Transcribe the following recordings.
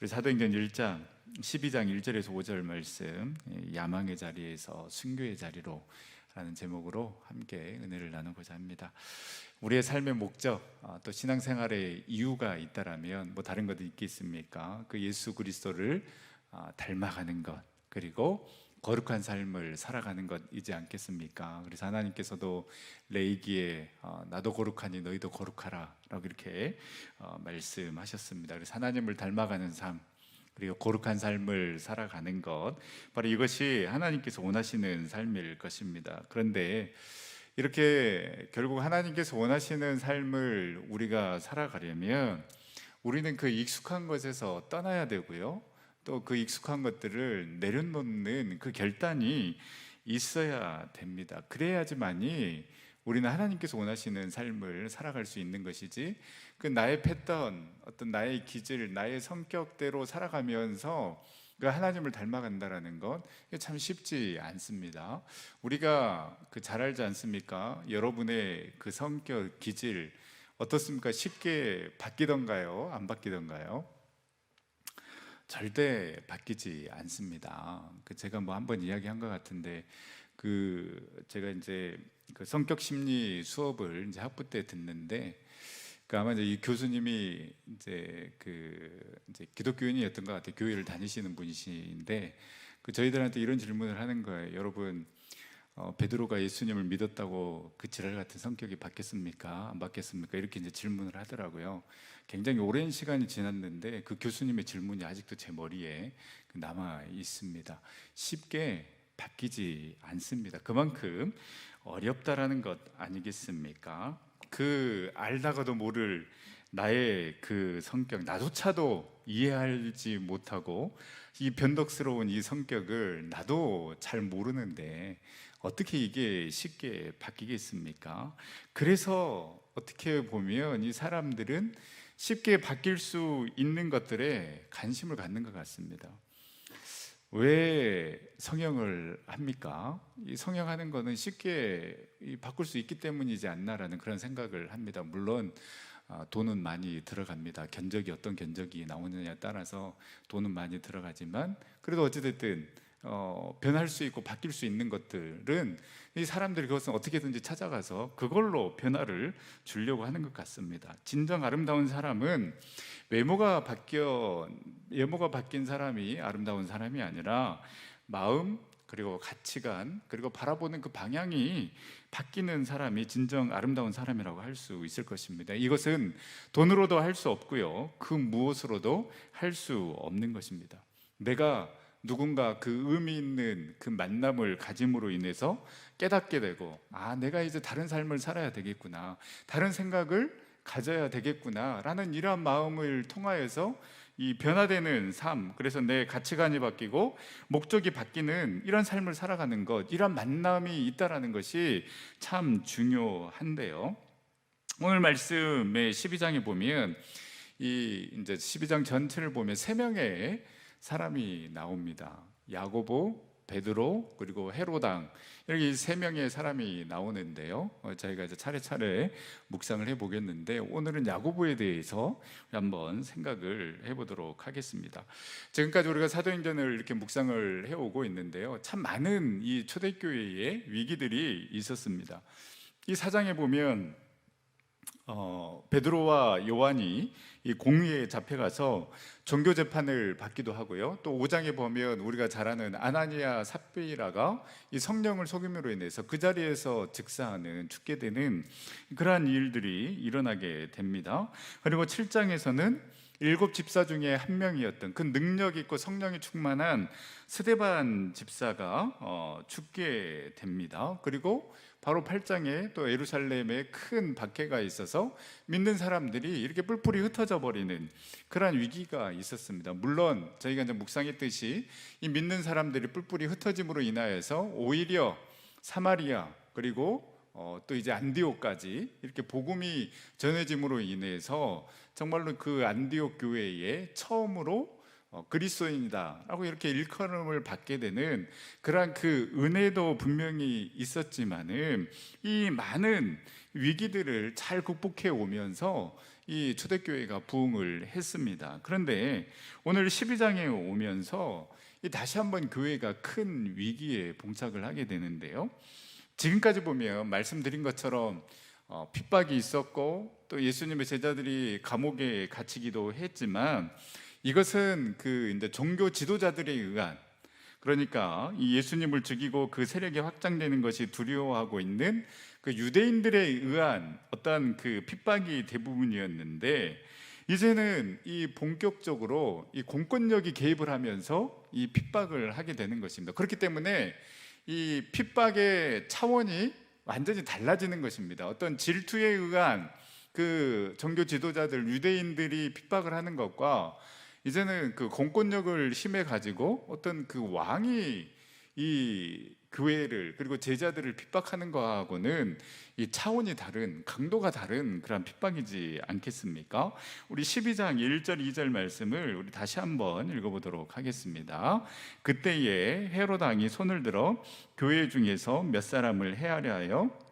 우리 사도행전 1장 12장 1절에서 5절 말씀 예, 야망의 자리에서 순교의 자리로 라는 제목으로 함께 은혜를 나누고자 합니다. 우리의 삶의 목적 아, 또 신앙생활의 이유가 있다라면 뭐 다른 것도 있겠습니까? 그 예수 그리스도를 아, 닮아가는 것 그리고 거룩한 삶을 살아가는 것이지 않겠습니까? 그래서 하나님께서도 레이기에 어, 나도 거룩하니 너희도 거룩하라라고 이렇게 어, 말씀하셨습니다. 그래서 하나님을 닮아가는 삶 그리고 거룩한 삶을 살아가는 것 바로 이것이 하나님께서 원하시는 삶일 것입니다. 그런데 이렇게 결국 하나님께서 원하시는 삶을 우리가 살아가려면 우리는 그 익숙한 것에서 떠나야 되고요. 또 그 익숙한 것들을 내려놓는 그 결단이 있어야 됩니다. 그래야지만이 우리는 하나님께서 원하시는 삶을 살아갈 수 있는 것이지 그 나의 패턴, 어떤 나의 기질, 나의 성격대로 살아가면서 그 하나님을 닮아간다라는 것 참 쉽지 않습니다. 우리가 그 잘 알지 않습니까? 여러분의 그 성격, 기질 어떻습니까? 쉽게 바뀌던가요? 안 바뀌던가요? 절대 바뀌지 않습니다. 그 제가 뭐 한번 이야기한 것 같은데 그 제가 이제 그 성격 심리 수업을 이제 학부 때 듣는데 그 아마 이제 이 교수님이 이제 그 이제 기독교인이었던 것 같아요. 교회를 다니시는 분이신데 그 저희들한테 이런 질문을 하는 거예요. 여러분 어, 베드로가 예수님을 믿었다고 그 지랄 같은 성격이 바뀌었습니까? 안 바뀌었습니까? 이렇게 이제 질문을 하더라고요. 굉장히 오랜 시간이 지났는데 그 교수님의 질문이 아직도 제 머리에 남아 있습니다. 쉽게 바뀌지 않습니다. 그만큼 어렵다라는 것 아니겠습니까? 그 알다가도 모를 나의 그 성격 나조차도 이해하지 못하고 이 변덕스러운 이 성격을 나도 잘 모르는데 어떻게 이게 쉽게 바뀌겠습니까? 그래서 어떻게 보면 이 사람들은 쉽게 바뀔 수 있는 것들에 관심을 갖는 것 같습니다. 왜 성형을 합니까? 이 성형하는 거는 쉽게 이 바꿀 수 있기 때문이지 않나라는 그런 생각을 합니다. 물론 아, 돈은 많이 들어갑니다. 견적이 어떤 견적이 나오느냐에 따라서 돈은 많이 들어가지만 그래도 어찌됐든 어, 변할 수 있고 바뀔 수 있는 것들은 이 사람들이 그것은 어떻게든지 찾아가서 그걸로 변화를 주려고 하는 것 같습니다. 진정 아름다운 사람은 외모가 바뀌어 외모가 바뀐 사람이 아름다운 사람이 아니라 마음 그리고 가치관 그리고 바라보는 그 방향이 바뀌는 사람이 진정 아름다운 사람이라고 할 수 있을 것입니다. 이것은 돈으로도 할 수 없고요. 그 무엇으로도 할 수 없는 것입니다. 내가 누군가 그 의미 있는 그 만남을 가짐으로 인해서 깨닫게 되고 아 내가 이제 다른 삶을 살아야 되겠구나 다른 생각을 가져야 되겠구나라는 이러한 마음을 통하여서 이 변화되는 삶 그래서 내 가치관이 바뀌고 목적이 바뀌는 이런 삶을 살아가는 것 이런 만남이 있다라는 것이 참 중요한데요. 오늘 말씀의 12장에 보면 이 이제 12장 전체를 보면 세 명의 사람이 나옵니다. 야고보, 베드로 그리고 헤로당 이렇게 세 명의 사람이 나오는데요. 어, 저희가 이제 차례차례 묵상을 해보겠는데 오늘은 야고보에 대해서 한번 생각을 해보도록 하겠습니다. 지금까지 우리가 사도행전을 이렇게 묵상을 해오고 있는데요. 참 많은 이 초대교회의 위기들이 있었습니다. 이 사장에 보면 어, 베드로와 요한이 이 공의에 잡혀가서 종교 재판을 받기도 하고요. 또 5장에 보면 우리가 잘 아는 아나니아 삽비라가 이 성령을 속임으로 인해서 그 자리에서 즉사하는 죽게 되는 그러한 일들이 일어나게 됩니다. 그리고 7장에서는 일곱 집사 중에 한 명이었던 그 능력 있고 성령이 충만한 스데반 집사가 어, 죽게 됩니다. 그리고 바로 8장에 또 예루살렘에 큰 박해가 있어서 믿는 사람들이 이렇게 뿔뿔이 흩어져 버리는 그러한 위기가 있었습니다. 물론 저희가 이제 묵상했듯이 이 믿는 사람들이 뿔뿔이 흩어짐으로 인하여서 오히려 사마리아 그리고 어, 또 이제 안디옥까지 이렇게 복음이 전해짐으로 인해서 정말로 그 안디옥 교회에 처음으로 어, 그리스도인이다라고 이렇게 일컬음을 받게 되는 그러한 그 은혜도 분명히 있었지만은 이 많은 위기들을 잘 극복해 오면서 이 초대교회가 부흥을 했습니다. 그런데 오늘 12장에 오면서 이 다시 한번 교회가 큰 위기에 봉착을 하게 되는데요. 지금까지 보면 말씀드린 것처럼 어, 핍박이 있었고 또 예수님의 제자들이 감옥에 갇히기도 했지만 이것은 그 이제 종교 지도자들에 의한 그러니까 이 예수님을 죽이고 그 세력이 확장되는 것이 두려워하고 있는 그 유대인들에 의한 어떤 그 핍박이 대부분이었는데 이제는 이 본격적으로 이 공권력이 개입을 하면서 이 핍박을 하게 되는 것입니다. 그렇기 때문에 이 핍박의 차원이 완전히 달라지는 것입니다. 어떤 질투에 의한 그 종교 지도자들 유대인들이 핍박을 하는 것과 이제는 그 공권력을 힘에 가지고 어떤 그 왕이 이 교회를 그리고 제자들을 핍박하는 거하고는 이 차원이 다른 강도가 다른 그런 핍박이지 않겠습니까? 우리 12장 1절 2절 말씀을 우리 다시 한번 읽어보도록 하겠습니다. 그때에 헤롯 왕이 손을 들어 교회 중에서 몇 사람을 해하려 하여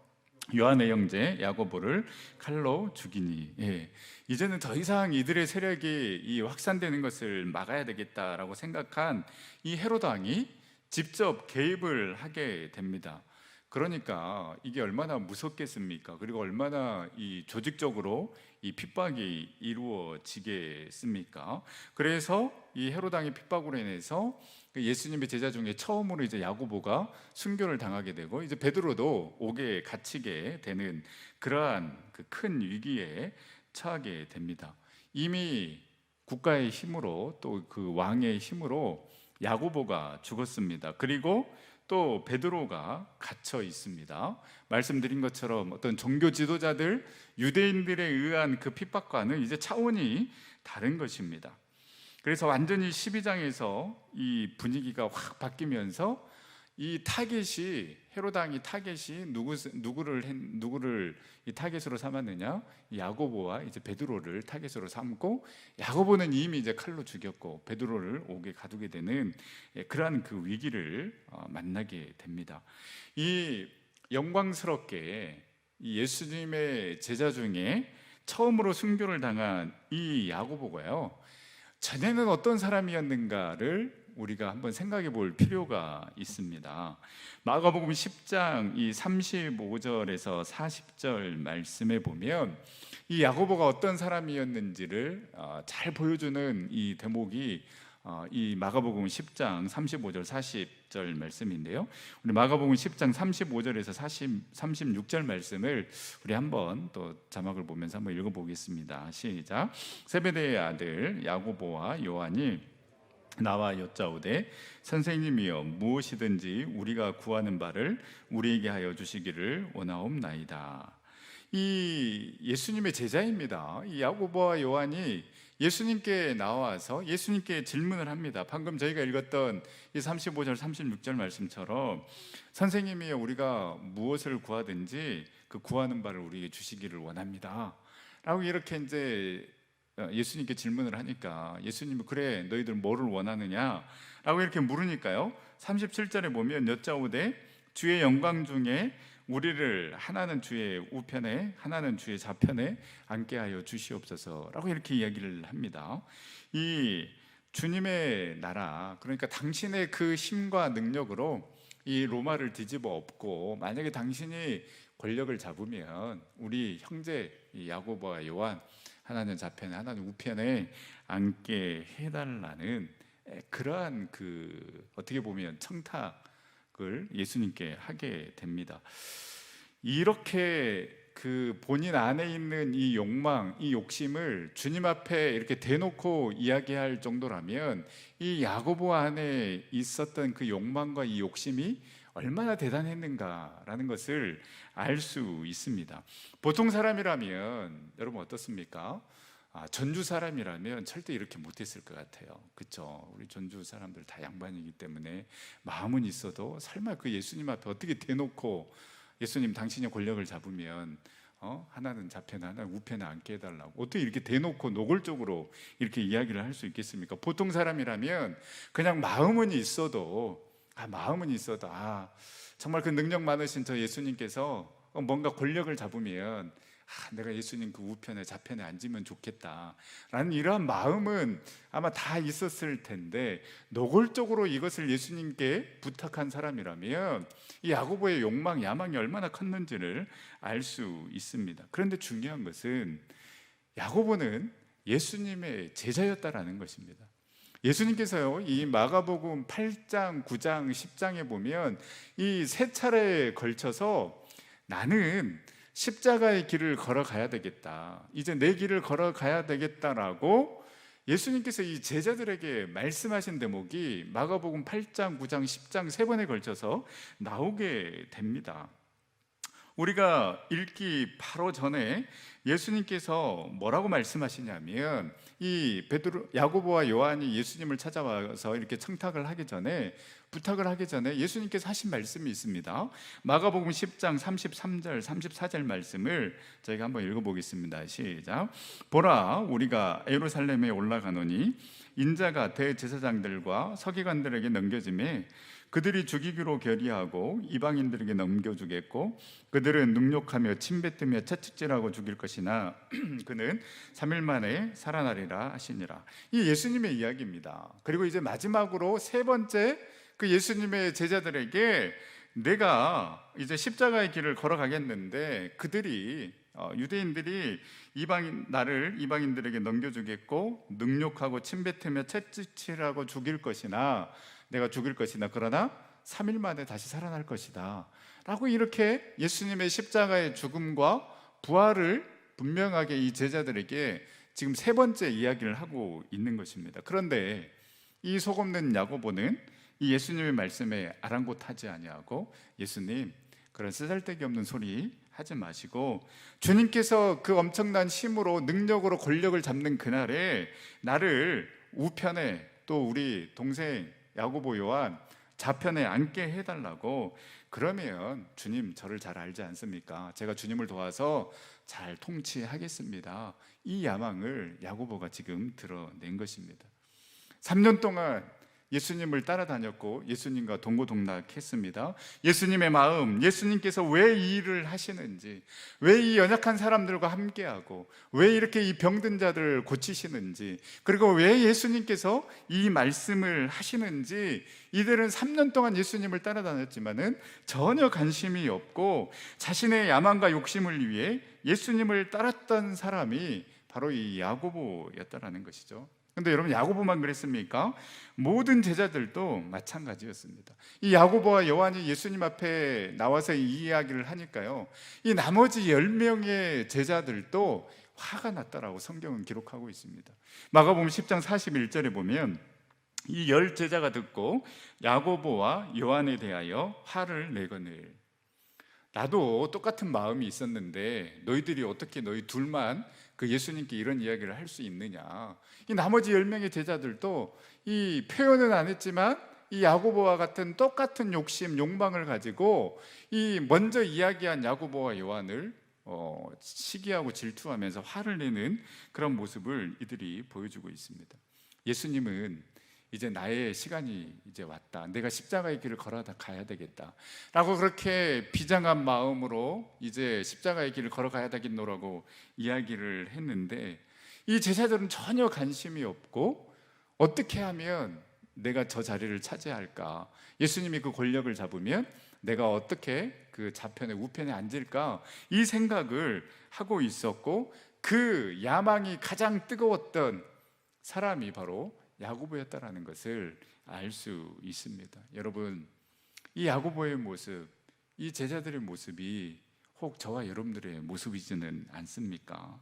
요한의 형제 야고보를 칼로 죽이니 예. 이제는 더 이상 이들의 세력이 이 확산되는 것을 막아야 되겠다라고 생각한 이 헤롯 왕이 직접 개입을 하게 됩니다. 그러니까 이게 얼마나 무섭겠습니까? 그리고 얼마나 이 조직적으로 이 핍박이 이루어지겠습니까? 그래서 이 헤로당의 핍박으로 인해서 그 예수님의 제자 중에 처음으로 이제 야고보가 순교를 당하게 되고 이제 베드로도 옥에 갇히게 되는 그러한 그 큰 위기에 처하게 됩니다. 이미 국가의 힘으로 또 그 왕의 힘으로 야고보가 죽었습니다. 그리고 또 베드로가 갇혀 있습니다. 말씀드린 것처럼 어떤 종교 지도자들 유대인들에 의한 그 핍박과는 이제 차원이 다른 것입니다. 그래서 완전히 12장에서 이 분위기가 확 바뀌면서 이 타겟이 헤로당이 타겟이 누구 누구를 했- 누구를 이 타겟으로 삼았느냐? 야고보와 이제 베드로를 타겟으로 삼고 야고보는 이미 이제 칼로 죽였고 베드로를 옥에 가두게 되는 예, 그러한 그 위기를 어, 만나게 됩니다. 이 영광스럽게 이 예수님의 제자 중에 처음으로 순교를 당한 이 야고보가요. 전에는 어떤 사람이었는가를 우리가 한번 생각해 볼 필요가 있습니다. 마가복음 10장 이 35절에서 40절 말씀에 보면 이 야고보가 어떤 사람이었는지를 어, 잘 보여주는 이 대목이 어, 이 마가복음 10장 35절 40절 말씀인데요. 우리 마가복음 10장 35절에서 40, 36절 말씀을 우리 한번 또 자막을 보면서 한번 읽어 보겠습니다. 시작. 세베대의 아들 야고보와 요한이 나와 여짜오되 선생님이여 무엇이든지 우리가 구하는 바를 우리에게 하여 주시기를 원하옵나이다. 이 예수님의 제자입니다. 이 야고보와 요한이 예수님께 나와서 예수님께 질문을 합니다. 방금 저희가 읽었던 이 35절 36절 말씀처럼 선생님이여 우리가 무엇을 구하든지 그 구하는 바를 우리에게 주시기를 원합니다. 라고 이렇게 이제 어, 예수님께 질문을 하니까 예수님이 그래 너희들 뭐를 원하느냐 라고 이렇게 물으니까요 37절에 보면 여짜오되 주의 영광 중에 우리를 하나는 주의 우편에 하나는 주의 좌편에 앉게 하여 주시옵소서라고 이렇게 이야기를 합니다. 이 주님의 나라 그러니까 당신의 그 힘과 능력으로 이 로마를 뒤집어 엎고 만약에 당신이 권력을 잡으면 우리 형제 이 야고보와 요한 하나는 좌편에 하나는 우편에 앉게 해달라는 그러한 그 어떻게 보면 청탁 을 예수님께 하게 됩니다. 이렇게 그 본인 안에 있는 이 욕망, 이 욕심을 주님 앞에 이렇게 대놓고 이야기할 정도라면 이 야고보 안에 있었던 그 욕망과 이 욕심이 얼마나 대단했는가라는 것을 알 수 있습니다. 보통 사람이라면 여러분 어떻습니까? 아, 전주 사람이라면 절대 이렇게 못했을 것 같아요. 그렇죠? 우리 전주 사람들 다 양반이기 때문에 마음은 있어도 설마 그 예수님 앞에 어떻게 대놓고 예수님 당신의 권력을 잡으면 어? 하나는 좌편에 하나는 우편에 앉게 해달라고 어떻게 이렇게 대놓고 노골적으로 이렇게 이야기를 할 수 있겠습니까? 보통 사람이라면 그냥 마음은 있어도 아 마음은 있어도 아 정말 그 능력 많으신 저 예수님께서 뭔가 권력을 잡으면 아, 내가 예수님 그 우편에 좌편에 앉으면 좋겠다라는 이러한 마음은 아마 다 있었을 텐데 노골적으로 이것을 예수님께 부탁한 사람이라면 이 야고보의 욕망, 야망이 얼마나 컸는지를 알 수 있습니다. 그런데 중요한 것은 야고보는 예수님의 제자였다라는 것입니다. 예수님께서요, 이 마가복음 8장, 9장, 10장에 보면 이 세 차례에 걸쳐서 나는 십자가의 길을 걸어가야 되겠다. 이제 내 길을 걸어가야 되겠다라고 예수님께서 이 제자들에게 말씀하신 대목이 마가복음 8장, 9장, 10장 세 번에 걸쳐서 나오게 됩니다. 우리가 읽기 바로 전에 예수님께서 뭐라고 말씀하시냐면 이 베드로 야고보와 요한이 예수님을 찾아와서 이렇게 청탁을 하기 전에 부탁을 하기 전에 예수님께서 하신 말씀이 있습니다. 마가복음 10장 33절 34절 말씀을 저희가 한번 읽어 보겠습니다. 시작. 보라 우리가 예루살렘에 올라가노니 인자가 대제사장들과 서기관들에게 넘겨짐에 그들이 죽이기로 결의하고 이방인들에게 넘겨주겠고 그들은 능욕하며 침뱉으며 채찍질하고 죽일 것이나 그는 3일 만에 살아나리라 하시니라. 이 예수님의 이야기입니다. 그리고 이제 마지막으로 세 번째 그 예수님의 제자들에게 내가 이제 십자가의 길을 걸어가겠는데 그들이 어, 유대인들이 이방인 나를 이방인들에게 넘겨주겠고 능욕하고 침뱉으며 채찍질하고 죽일 것이나 내가 죽일 것이나 그러나 3일 만에 다시 살아날 것이다. 라고 이렇게 예수님의 십자가의 죽음과 부활을 분명하게 이 제자들에게 지금 세 번째 이야기를 하고 있는 것입니다. 그런데 이 속없는 야고보는 이 예수님의 말씀에 아랑곳하지 아니하고 예수님 그런 쓰잘데기 없는 소리 하지 마시고 주님께서 그 엄청난 힘으로 능력으로 권력을 잡는 그날에 나를 우편에 또 우리 동생 야고보 요한 좌편에 앉게 해달라고 그러면 주님 저를 잘 알지 않습니까? 제가 주님을 도와서 잘 통치하겠습니다. 이 야망을 야고보가 지금 드러낸 것입니다. 3년 동안 예수님을 따라다녔고 예수님과 동고동락했습니다. 예수님의 마음, 예수님께서 왜 이 일을 하시는지, 왜 이 연약한 사람들과 함께하고, 왜 이렇게 이 병든 자들을 고치시는지, 그리고 왜 예수님께서 이 말씀을 하시는지 이들은 3년 동안 예수님을 따라다녔지만은 전혀 관심이 없고 자신의 야망과 욕심을 위해 예수님을 따랐던 사람이 바로 이 야고보였다라는 것이죠. 근데 여러분 야고보만 그랬습니까? 모든 제자들도 마찬가지였습니다. 이 야고보와 요한이 예수님 앞에 나와서 이 이야기를 하니까요. 이 나머지 10명의 제자들도 화가 났다라고 성경은 기록하고 있습니다. 마가복음 10장 41절에 보면 이 열 제자가 듣고 야고보와 요한에 대하여 화를 내거늘 나도 똑같은 마음이 있었는데 너희들이 어떻게 너희 둘만 그 예수님께 이런 이야기를 할 수 있느냐. 이 나머지 열 명의 제자들도 이 표현은 안 했지만 이 야고보와 같은 똑같은 욕심, 욕망을 가지고 이 먼저 이야기한 야고보와 요한을 어, 시기하고 질투하면서 화를 내는 그런 모습을 이들이 보여주고 있습니다. 예수님은 이제 나의 시간이 이제 왔다. 내가 십자가의 길을 걸어 가야 되겠다. 라고 그렇게 비장한 마음으로 이제 십자가의 길을 걸어가야 되겠노라고 이야기를 했는데 이 제자들은 전혀 관심이 없고 어떻게 하면 내가 저 자리를 차지할까? 예수님이 그 권력을 잡으면 내가 어떻게 그 좌편에 우편에 앉을까? 이 생각을 하고 있었고 그 야망이 가장 뜨거웠던 사람이 바로 야고보였다라는 것을 알 수 있습니다. 여러분, 이 야고보의 모습, 이 제자들의 모습이 혹 저와 여러분들의 모습이지는 않습니까?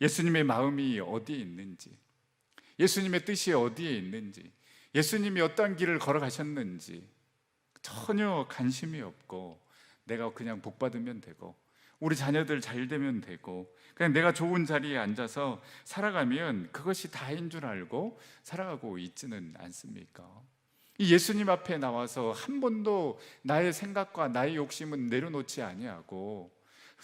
예수님의 마음이 어디에 있는지, 예수님의 뜻이 어디에 있는지, 예수님이 어떤 길을 걸어가셨는지 전혀 관심이 없고 내가 그냥 복 받으면 되고 우리 자녀들 잘 되면 되고 그냥 내가 좋은 자리에 앉아서 살아가면 그것이 다인 줄 알고 살아가고 있지는 않습니까? 이 예수님 앞에 나와서 한 번도 나의 생각과 나의 욕심은 내려놓지 아니하고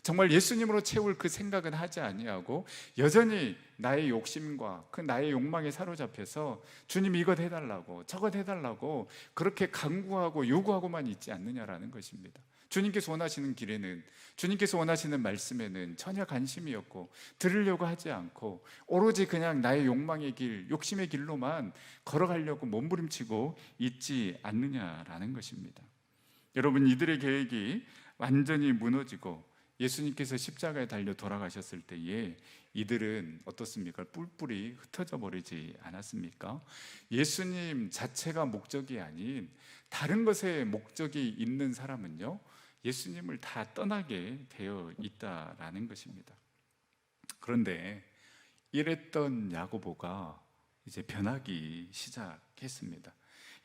정말 예수님으로 채울 그 생각은 하지 아니하고 여전히 나의 욕심과 그 나의 욕망에 사로잡혀서 주님 이것 해달라고 저것 해달라고 그렇게 강구하고 요구하고만 있지 않느냐라는 것입니다. 주님께서 원하시는 길에는 주님께서 원하시는 말씀에는 전혀 관심이었고 들으려고 하지 않고 오로지 그냥 나의 욕망의 길, 욕심의 길로만 걸어가려고 몸부림치고 있지 않느냐라는 것입니다. 여러분 이들의 계획이 완전히 무너지고 예수님께서 십자가에 달려 돌아가셨을 때에 이들은 어떻습니까? 뿔뿔이 흩어져 버리지 않았습니까? 예수님 자체가 목적이 아닌 다른 것에 목적이 있는 사람은요, 예수님을 다 떠나게 되어 있다라는 것입니다. 그런데 이랬던 야고보가 이제 변하기 시작했습니다.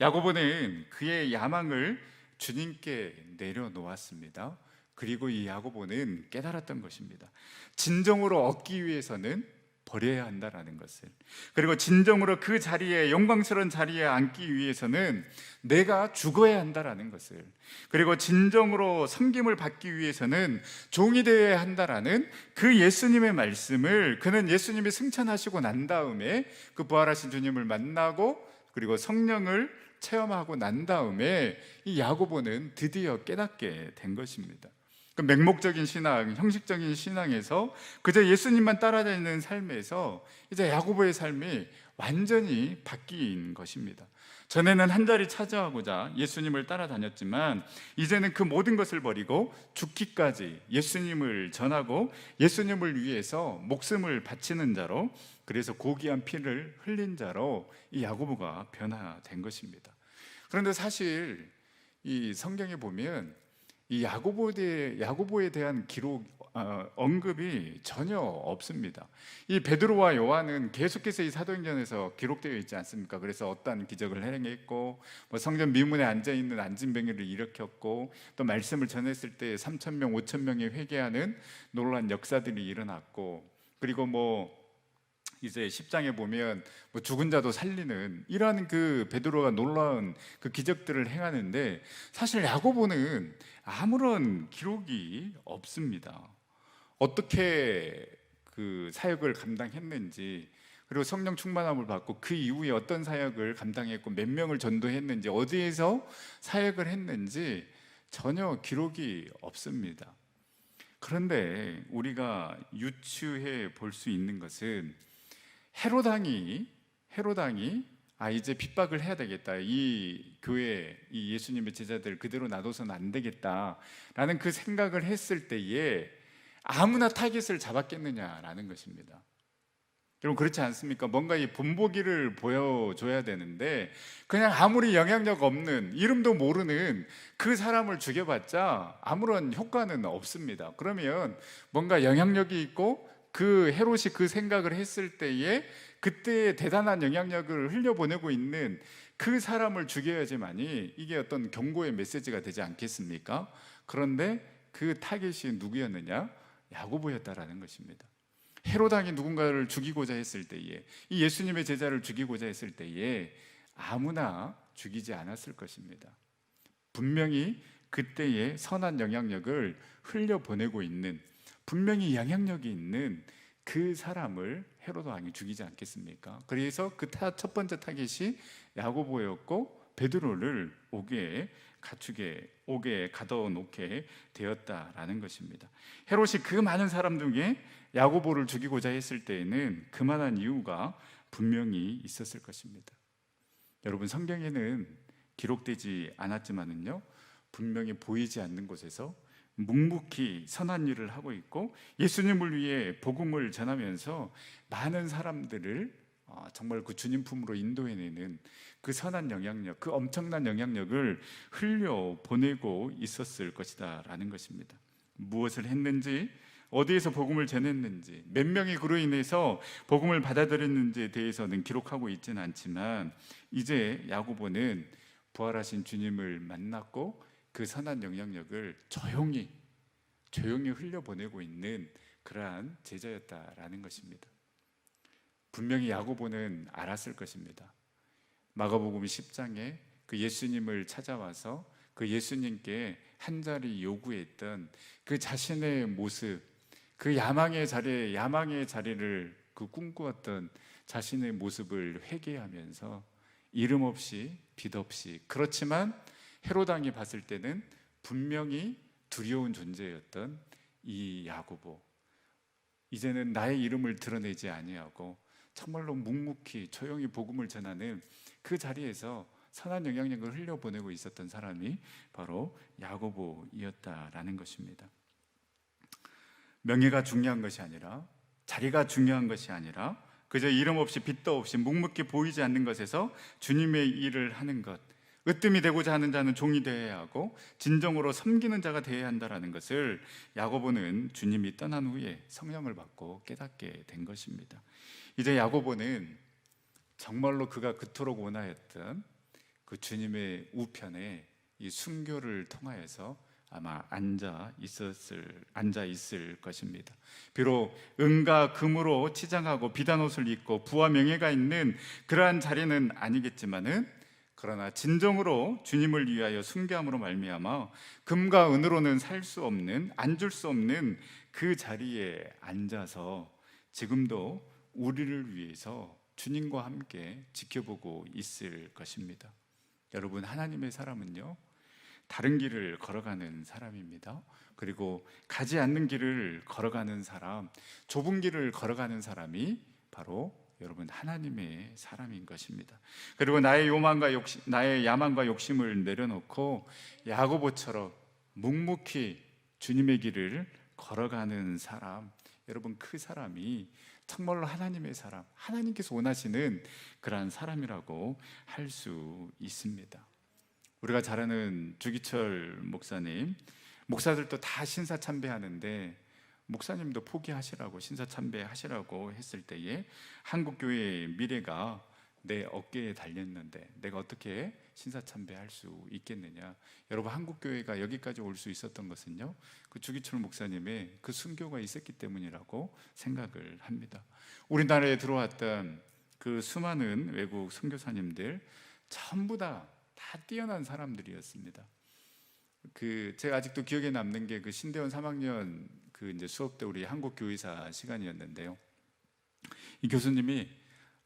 야고보는 그의 야망을 주님께 내려놓았습니다. 그리고 이 야고보는 깨달았던 것입니다. 진정으로 얻기 위해서는 버려야 한다라는 것을. 그리고 진정으로 그 자리에 영광스러운 자리에 앉기 위해서는 내가 죽어야 한다라는 것을. 그리고 진정으로 섬김을 받기 위해서는 종이 되어야 한다라는 그 예수님의 말씀을 그는 예수님이 승천하시고 난 다음에 그 부활하신 주님을 만나고 그리고 성령을 체험하고 난 다음에 이 야고보는 드디어 깨닫게 된 것입니다. 그 맹목적인 신앙, 형식적인 신앙에서 그저 예수님만 따라다니는 삶에서 이제 야고보의 삶이 완전히 바뀐 것입니다. 전에는 한 자리 차지하고자 예수님을 따라다녔지만 이제는 그 모든 것을 버리고 죽기까지 예수님을 전하고 예수님을 위해서 목숨을 바치는 자로 그래서 고귀한 피를 흘린 자로 이 야고보가 변화된 것입니다. 그런데 사실 이 성경에 보면 이 야고보에 야고보에 대한 기록 어, 언급이 전혀 없습니다. 이 베드로와 요한은 계속해서 이 사도행전에서 기록되어 있지 않습니까? 그래서 어떠한 기적을 행했고 뭐 성전 미문에 앉아 있는 안진뱅이를 일으켰고 또 말씀을 전했을 때 3천 명, 5천 명이 회개하는 놀라운 역사들이 일어났고 그리고 뭐 이제 10장에 보면 뭐 죽은 자도 살리는 이러한 그 베드로가 놀라운 그 기적들을 행하는데 사실 야고보는 아무런 기록이 없습니다. 어떻게 그 사역을 감당했는지 그리고 성령 충만함을 받고 그 이후에 어떤 사역을 감당했고 몇 명을 전도했는지 어디에서 사역을 했는지 전혀 기록이 없습니다. 그런데 우리가 유추해 볼 수 있는 것은 헤로당이 헤로당이 아 이제 핍박을 해야 되겠다. 이 교회 이 예수님의 제자들 그대로 놔둬서는 안 되겠다라는 그 생각을 했을 때에 아무나 타겟을 잡았겠느냐라는 것입니다. 여러분 그렇지 않습니까? 뭔가 이 본보기를 보여줘야 되는데 그냥 아무리 영향력 없는 이름도 모르는 그 사람을 죽여봤자 아무런 효과는 없습니다. 그러면 뭔가 영향력이 있고 그 헤롯이 그 생각을 했을 때에 그때의 대단한 영향력을 흘려보내고 있는 그 사람을 죽여야지만이 이게 어떤 경고의 메시지가 되지 않겠습니까? 그런데 그 타겟이 누구였느냐? 야고보였다라는 것입니다. 헤로당이 누군가를 죽이고자 했을 때에 이 예수님의 제자를 죽이고자 했을 때에 아무나 죽이지 않았을 것입니다. 분명히 그때의 선한 영향력을 흘려보내고 있는 분명히 영향력이 있는 그 사람을 헤로드 왕이 죽이지 않겠습니까? 그래서 그 첫 번째 타겟이 야고보였고 베드로를 옥에 가축에 옥에 가둬 놓게 되었다라는 것입니다. 헤롯이 그 많은 사람 중에 야고보를 죽이고자 했을 때에는 그만한 이유가 분명히 있었을 것입니다. 여러분 성경에는 기록되지 않았지만은요 분명히 보이지 않는 곳에서 묵묵히 선한 일을 하고 있고 예수님을 위해 복음을 전하면서 많은 사람들을 어, 정말 그 주님 품으로 인도해내는 그 선한 영향력, 그 엄청난 영향력을 흘려 보내고 있었을 것이다라는 것입니다. 무엇을 했는지, 어디에서 복음을 전했는지, 몇 명이 그로 인해서 복음을 받아들였는지에 대해서는 기록하고 있지는 않지만 이제 야고보는 부활하신 주님을 만났고 그 선한 영향력을 조용히 조용히 흘려보내고 있는 그러한 제자였다라는 것입니다. 분명히 야고보는 알았을 것입니다. 마가복음 10장에 그 예수님을 찾아와서 그 예수님께 한 자리 요구했던 그 자신의 모습, 그 야망의 자리, 야망의 자리를 그 꿈꾸었던 자신의 모습을 회개하면서 이름 없이 빛 없이 그렇지만 헤로당이 봤을 때는 분명히 두려운 존재였던 이 야고보 이제는 나의 이름을 드러내지 아니하고 정말로 묵묵히 조용히 복음을 전하는 그 자리에서 선한 영향력을 흘려보내고 있었던 사람이 바로 야고보이었다라는 것입니다. 명예가 중요한 것이 아니라 자리가 중요한 것이 아니라 그저 이름 없이 빚도 없이 묵묵히 보이지 않는 것에서 주님의 일을 하는 것 으뜸이 되고자 하는 자는 종이 되어야 하고 진정으로 섬기는 자가 되어야 한다라는 것을 야고보는 주님이 떠난 후에 성령을 받고 깨닫게 된 것입니다. 이제 야고보는 정말로 그가 그토록 원하였던 그 주님의 우편에 이 순교를 통하여서 아마 앉아 있었을 앉아 있을 것입니다. 비록 은과 금으로 치장하고 비단 옷을 입고 부와 명예가 있는 그러한 자리는 아니겠지만은 그러나 진정으로 주님을 위하여 순교함으로 말미암아 금과 은으로는 살 수 없는 앉을 수 없는 그 자리에 앉아서 지금도 우리를 위해서 주님과 함께 지켜보고 있을 것입니다. 여러분 하나님의 사람은요 다른 길을 걸어가는 사람입니다. 그리고 가지 않는 길을 걸어가는 사람, 좁은 길을 걸어가는 사람이 바로 여러분 하나님의 사람인 것입니다. 그리고 나의 요망과 욕심, 나의 야망과 욕심을 내려놓고 야고보처럼 묵묵히 주님의 길을 걸어가는 사람, 여러분 그 사람이 정말로 하나님의 사람, 하나님께서 원하시는 그러한 사람이라고 할 수 있습니다. 우리가 잘 아는 주기철 목사님, 목사들도 다 신사 참배하는데 목사님도 포기하시라고 신사 참배하시라고 했을 때에 한국 교회의 미래가 내 어깨에 달렸는데 내가 어떻게 신사 참배할 수 있겠느냐? 여러분 한국 교회가 여기까지 올 수 있었던 것은요. 그 주기철 목사님의 그 순교가 있었기 때문이라고 생각을 합니다. 우리나라에 들어왔던 그 수많은 외국 선교사님들 전부 다 다 뛰어난 사람들이었습니다. 그 제가 아직도 기억에 남는 게 그 신대원 3학년 그 이제 수업 때 우리 한국 교회사 시간이었는데요. 이 교수님이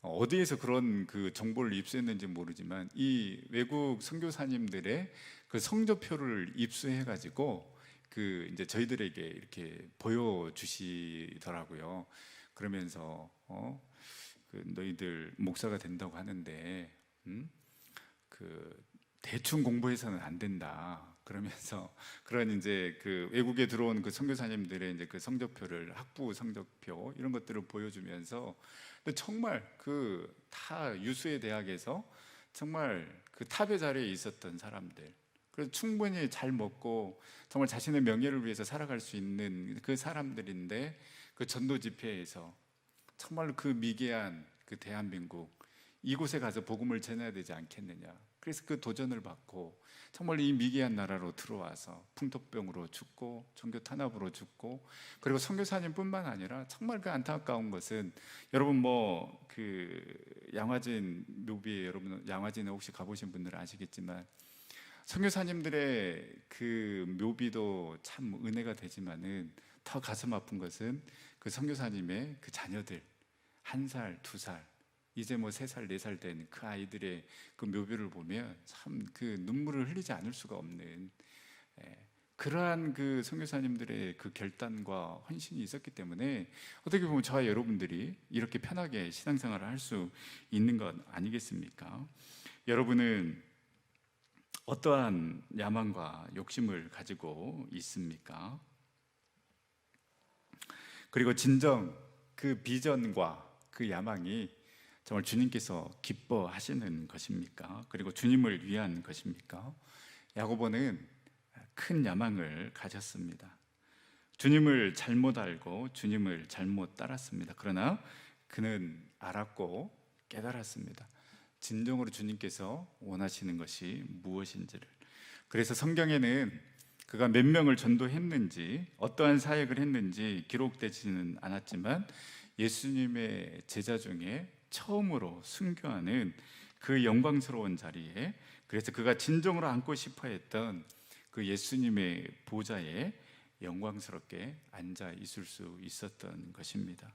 어디에서 그런 그 정보를 입수했는지 모르지만 이 외국 선교사님들의 그 성적표를 입수해 가지고 그 이제 저희들에게 이렇게 보여 주시더라고요. 그러면서 어, 그 너희들 목사가 된다고 하는데 음? 그 대충 공부해서는 안 된다. 그러면서 그런 이제 그 외국에 들어온 그 선교사님들의 이제 그 성적표를 학부 성적표 이런 것들을 보여주면서 근데 정말 그타 유수의 대학에서 정말 그 탑의 자리에 있었던 사람들 그래서 충분히 잘 먹고 정말 자신의 명예를 위해서 살아갈 수 있는 그 사람들인데 그 전도 집회에서 정말 그 미개한 그 대한민국 이곳에 가서 복음을 전해야 되지 않겠느냐. 그래서 그 도전을 받고 정말 이 미개한 나라로 들어와서 풍토병으로 죽고 종교 탄압으로 죽고 그리고 선교사님뿐만 아니라 정말 그 안타까운 것은 여러분 뭐 그 양화진 묘비에 여러분 양화진에 혹시 가보신 분들은 아시겠지만 선교사님들의 그 묘비도 참 은혜가 되지만은 더 가슴 아픈 것은 그 선교사님의 그 자녀들 한 살, 두 살, 이제 뭐 세 살, 네 살 된 그 아이들의 그 묘비를 보면 참 그 눈물을 흘리지 않을 수가 없는 예, 그러한 그 선교사님들의 그 결단과 헌신이 있었기 때문에 어떻게 보면 저와 여러분들이 이렇게 편하게 신앙생활을 할 수 있는 것 아니겠습니까? 여러분은 어떠한 야망과 욕심을 가지고 있습니까? 그리고 진정 그 비전과 그 야망이 정말 주님께서 기뻐하시는 것입니까? 그리고 주님을 위한 것입니까? 야고보는 큰 야망을 가졌습니다. 주님을 잘못 알고 주님을 잘못 따랐습니다. 그러나 그는 알았고 깨달았습니다. 진정으로 주님께서 원하시는 것이 무엇인지를. 그래서 성경에는 그가 몇 명을 전도했는지 어떠한 사역을 했는지 기록되지는 않았지만 예수님의 제자 중에 처음으로 순교하는 그 영광스러운 자리에 그래서 그가 진정으로 앉고 싶어 했던 그 예수님의 보좌에 영광스럽게 앉아 있을 수 있었던 것입니다.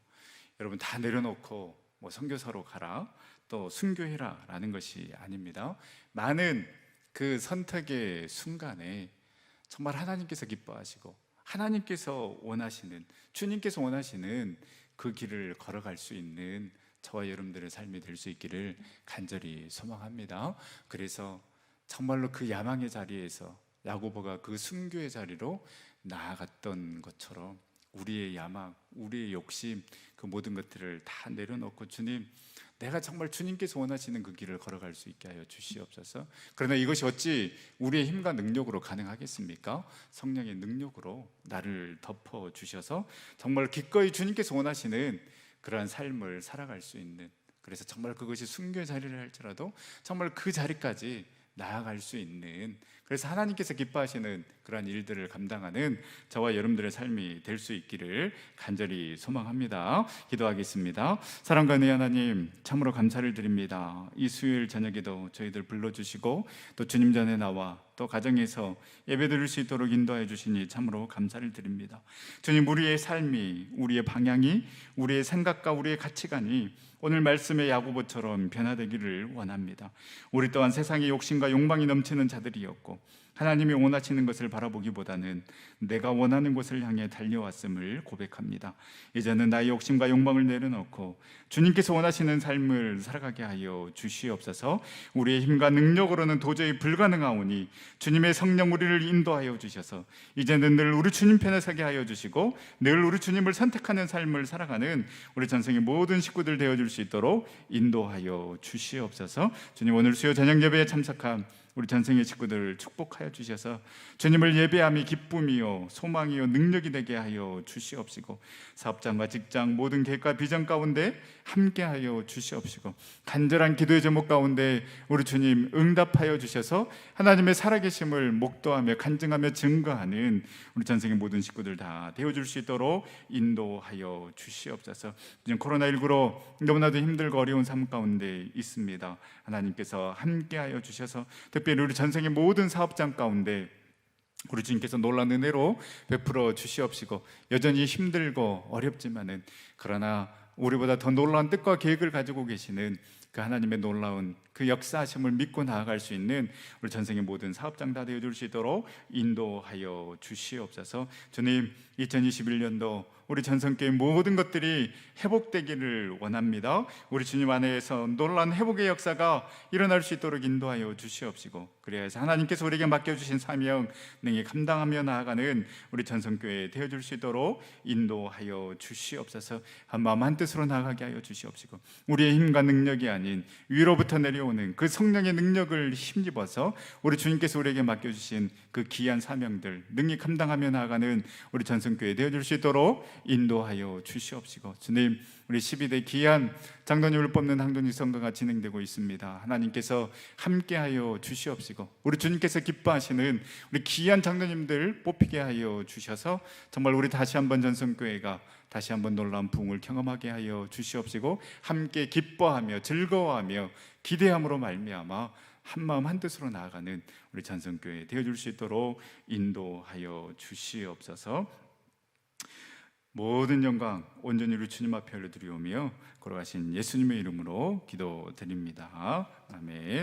여러분 다 내려놓고 뭐 선교사로 가라 또 순교해라라는 것이 아닙니다. 많은 그 선택의 순간에 정말 하나님께서 기뻐하시고 하나님께서 원하시는 주님께서 원하시는 그 길을 걸어갈 수 있는 저와 여러분들의 삶이 될 수 있기를 간절히 소망합니다. 그래서 정말로 그 야망의 자리에서 야고보가 그 순교의 자리로 나아갔던 것처럼 우리의 야망, 우리의 욕심, 그 모든 것들을 다 내려놓고 주님, 내가 정말 주님께서 원하시는 그 길을 걸어갈 수 있게 하여 주시옵소서. 그러나 이것이 어찌 우리의 힘과 능력으로 가능하겠습니까? 성령의 능력으로 나를 덮어 주셔서 정말 기꺼이 주님께서 원하시는 그러한 삶을 살아갈 수 있는 그래서 정말 그것이 순교 자리를 할지라도 정말 그 자리까지 나아갈 수 있는 그래서 하나님께서 기뻐하시는 그러한 일들을 감당하는 저와 여러분들의 삶이 될 수 있기를 간절히 소망합니다. 기도하겠습니다. 사랑과 의 하나님 참으로 감사를 드립니다. 이 수요일 저녁에도 저희들 불러주시고 또 주님 전에 나와 또 가정에서 예배드릴 수 있도록 인도해 주시니 참으로 감사를 드립니다. 주님 우리의 삶이 우리의 방향이 우리의 생각과 우리의 가치관이 오늘 말씀의 야고보처럼 변화되기를 원합니다. 우리 또한 세상의 욕심과 욕망이 넘치는 자들이었고 하나님이 원하시는 것을 바라보기보다는 내가 원하는 곳을 향해 달려왔음을 고백합니다. 이제는 나의 욕심과 욕망을 내려놓고 주님께서 원하시는 삶을 살아가게 하여 주시옵소서. 우리의 힘과 능력으로는 도저히 불가능하오니 주님의 성령 우리를 인도하여 주셔서 이제는 늘 우리 주님 편에 서게 하여 주시고 늘 우리 주님을 선택하는 삶을 살아가는 우리 전생의 모든 식구들 되어 줄 수 있도록 인도하여 주시옵소서. 주님 오늘 수요 저녁 예배에 참석한 우리 전생의 식구들을 축복하여 주셔서 주님을 예배함이 기쁨이요 소망이요 능력이 되게 하여 주시옵시고 사업장과 직장 모든 계획과 비전 가운데 함께하여 주시옵시고 간절한 기도의 제목 가운데 우리 주님 응답하여 주셔서 하나님의 살아계심을 목도하며 간증하며 증거하는 우리 전생의 모든 식구들 다 되어줄 수 있도록 인도하여 주시옵소서. 지금 코로나19로 너무나도 힘들고 어려운 삶 가운데 있습니다. 하나님께서 함께하여 주셔서 특별히 우리 전생의 모든 사업장 가운데 우리 주님께서 놀라운 은혜로 베풀어 주시옵시고 여전히 힘들고 어렵지만은 그러나 우리보다 더 놀라운 뜻과 계획을 가지고 계시는 그 하나님의 놀라운 그 역사하심을 믿고 나아갈 수 있는 우리 전생의 모든 사업장 다 되어줄 수 있도록 인도하여 주시옵소서. 주님, 2021년도 우리 전성교회 모든 것들이 회복되기를 원합니다. 우리 주님 안에서 놀라운 회복의 역사가 일어날 수 있도록 인도하여 주시옵시고 그래야지 하나님께서 우리에게 맡겨주신 사명 능히 감당하며 나아가는 우리 전성교회 되어줄 수 있도록 인도하여 주시옵소서 한 마음 한 뜻으로 나아가게 하여 주시옵시고 우리의 힘과 능력이 아닌 위로부터 내려오는 그 성령의 능력을 힘입어서 우리 주님께서 우리에게 맡겨주신 그 귀한 사명들 능히 감당하며 나아가는 우리 전성교회 되어줄 수 있도록 인도하여 주시옵시고 주님 우리 12대 귀한 장로님을 뽑는 항동직 선거가 진행되고 있습니다. 하나님께서 함께하여 주시옵시고 우리 주님께서 기뻐하시는 우리 귀한 장로님들 뽑히게 하여 주셔서 정말 우리 다시 한번 전성교회가 다시 한번 놀라운 부흥을 경험하게 하여 주시옵시고 함께 기뻐하며 즐거워하며 기대함으로 말미암아 한 마음 한 뜻으로 나아가는 우리 전성교회 되어 줄 수 있도록 인도하여 주시옵소서. 모든 영광 온전히 우리 주님 앞에 올려드리오며 걸어가신 예수님의 이름으로 기도드립니다. 아멘.